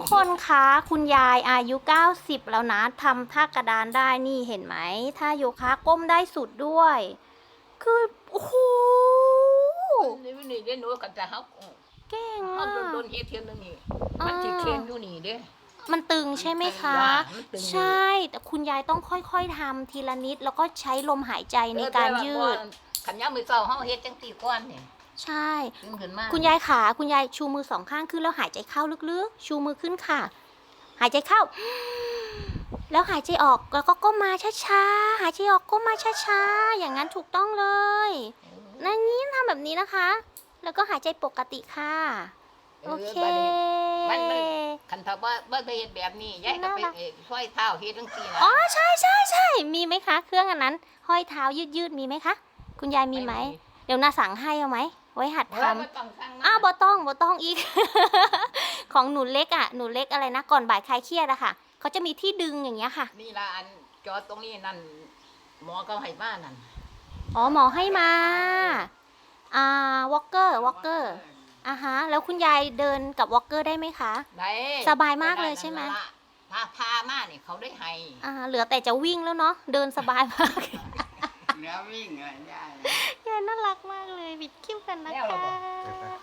ทุกคนคะคุณยายอายุ 90 แล้วนะทำท่ากระดานได้นี่เห็นไหมท่าโยคะก้มได้สุดด้วย คือ โอ้โหนี่นี่เด้หนูกันจะเฮาเก่งเฮาอะโดนเฮ็ดเทียนนึงนี่มันสิเค็มอยู่นี่เด้มันตึงใช่ไหมคะมันตึงอยู่ใช่ แต่คุณยายต้องค่อยๆทำทีละนิด แล้วก็ใช้ลมหายใจในการยืดขันยามมื้อเช้าเฮาเฮ็ดจังตีก้อนนี่ ใช่ตึงขึ้นมาคุณยายขาคุณยายชูมือสองข้างขึ้นแล้วหายใจเข้าลึกๆ ชูมือขึ้นค่ะ หายใจเข้า แล้วหายใจออกแล้วก็ก้มมาช้าๆหายใจออกก้มมาช้าๆอย่างนั้นถูกต้องเลยนั่นนี้ทำแบบนี้นะคะ แล้วก็หายใจปกติค่ะ โอเค มันมันคันถ้าว่าบ่ได้เฮ็ดแบบนี้ยายก็ไปน่ารัก เอ่อช่วยเท้าเฮ็ดจังซี่นะอ๋อใช่ใช่ใช่มีไหมคะ เครื่องอันนั้น ห้อยเท้ายืดยืดๆมีไหมคะ คุณยายมีไหมเดี๋ยวนาสั่งให้เอาไหม ไว้หัดเออทำบ่ต้องสั่งมาอ้าวบอต้องบอต้องอีก ของหนูเล็กอะ หนูเล็กอะไรนะ ก่อนบ่ายคลายเครียดอะค่ะ เขาจะมีที่ดึงอย่างเงี้ยค่ะ นี่ล่ะอันจอตรงนี้นั่น หมอก็ให้มานั่น อ๋อหมอให้มา อ่าวอลเกอร์ วอลเกอร์อ่าฮะ แล้วคุณยายเดินกับวอลเกอร์ได้ไหมคะ ได้ สบายมากเลยใช่ไหมพาพามานี่เขาได้ให้ อ่า เหลือแต่จะวิ่งแล้วเนาะ เดินสบายมาก แล้ววิ่งอะไรได้ ยายน่ารักมากเลยบิดคิ้วกันนะแล้วเหรอคะ บอก